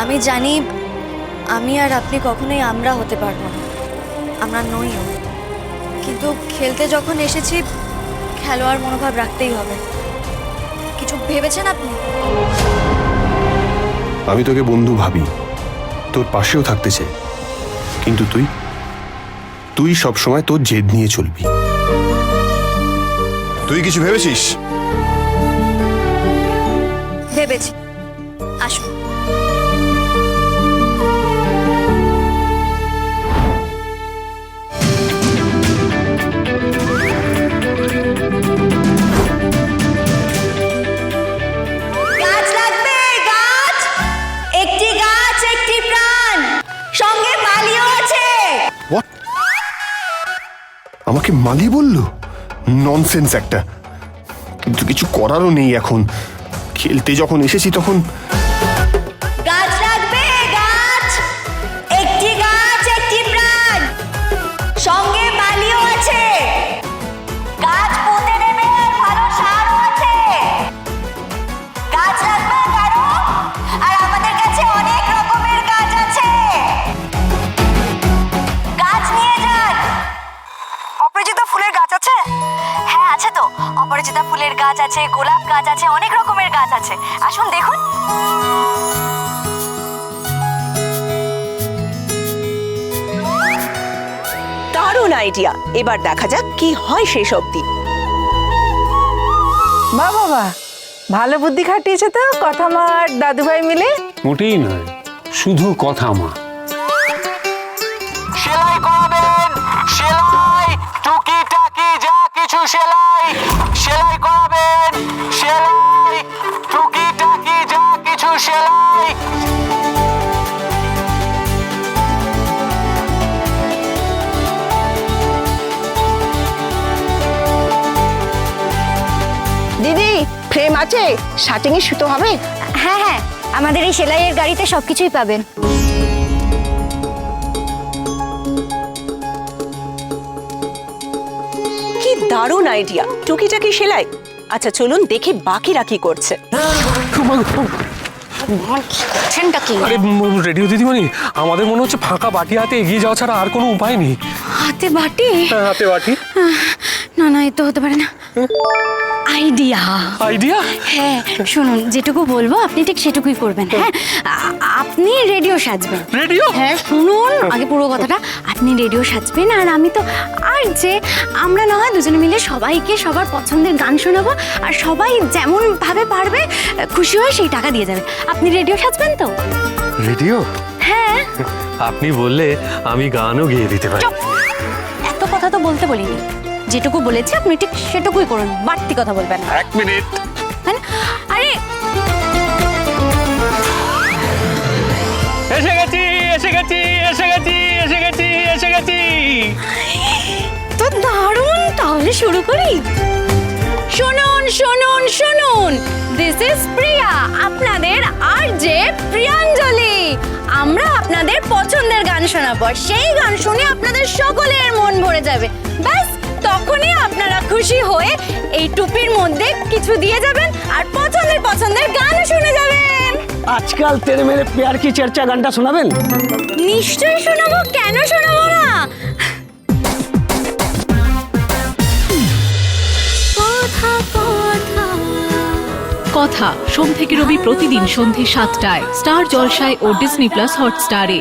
আমি জানি আমি আর আপনি কখনোই আমরা হতে পারব না। আমরা নইও কিন্তু খেলতে যখন এসেছি খেলোয়াড় মনোভাব রাখতেই হবে। কিছু ভেবেছেন আপনি? আমি তোকে বন্ধু ভাবি। তোর পাশেও থাকতে চাই। কিন্তু তুই তুই সবসময় তোর জেদ নিয়ে চলবি। তুই কিছু ভেবেছিস? ভেবেছি। আসুন। What? আমাকে মালি বলল? ননসেন্স একটা। কিন্তু কিছু করারও নেই এখন। খেলতে যখন এসেছি তখন অপরিচিতা ফুলের গাছ আছে গোলাপ গাছ আছে অনেক রকমের গাছ আছে। আসুন দেখুন। দারুণ আইডিয়া এবার দেখা যাক কি হয় শেষ অবধি বা বাবা ভালো বুদ্ধি খাটিয়েছে তো কথা মার দাদুভাই মিলে? মোটেই নয় শুধু কথা মা। সেলাই সেলাই করাবেন সেলাই টুকি টাকি যা কিছু সেলাই। দিদি ফ্রেম আছে? শার্টিং এ সুতো হবে? হ্যাঁ হ্যাঁ আমাদের এই সেলাইয়ের গাড়িতে সবকিছুই পাবেন। দারুণ আইডিয়া টুকিটাকি সেলাই। আচ্ছা চলুন দেখি বাকিরা কি করছে। আরে ম- রেডিও দিদিমণি আমাদের মনে হচ্ছে ফাঁকা বাটি হাতে এগিয়ে যাওয়া ছাড়া আর কোনো উপায় নেই। হাতে বাটি? হ্যাঁ, হাতে বাটি। না না এ তো হতে পারে না। আইডিয়া। আইডিয়া? হ্যাঁ শুনুন যেটুকু বলব আপনি ঠিক সেটুকুই করবেন হ্যাঁ? আপনি রেডিও সাজবেন। রেডিও? হ্যাঁ শুনুন আগে পুরো কথাটা। আপনি রেডিও সাজবেন আর আমি তো আর যে আমরা না হয় দুজনে মিলে সবাইকে সবার পছন্দের গান শোনাবো আর সবাই যেমন ভাবে পারবে খুশি হয়ে সেই টাকা দিয়ে যাবে। আপনি রেডিও সাজবেন তো? রেডিও? হ্যাঁ। আপনি বললে আমি গানও গেয়ে দিতে পারি। এত কথা তো বলতে বলিনি। যেটুকু বলেছি আপনি ঠিক সেটুকুই করুন বাড়তি কথা বলবেন না। এক মিনিট। হ্যাঁ আরে! এসে গেছি এসে গেছি এসে গেছি এসে গেছি এসে গেছি। তো দারুণ তাহলে শুরু করি। শুনুন শুনুন শুনুন। দিস ইজ প্রিয়া আপনাদের আর যে প্রিয়াঞ্জলি। আমরা আপনাদের পছন্দের গান শোনাবো সেই গান শুনে আপনাদের সকলের মন ভরে যাবে। ব্যাস তখনই আপনারা খুশি হয়ে এই টুপির মধ্যে কিছু দিয়ে যাবেন আর পছন্দের পছন্দের গানও শুনে যাবেন। আজকাল তেরে মেরে প্যার কি চর্চা গানটা শোনাবেন? নিশ্চয়ই শোনাবো কেন শোনাবো না? কথা কথা। কথা সোম থেকে রবি প্রতিদিন সন্ধে সাতটায় স্টার জলসায় ও ডিসনি প্লাস হটস্টারে।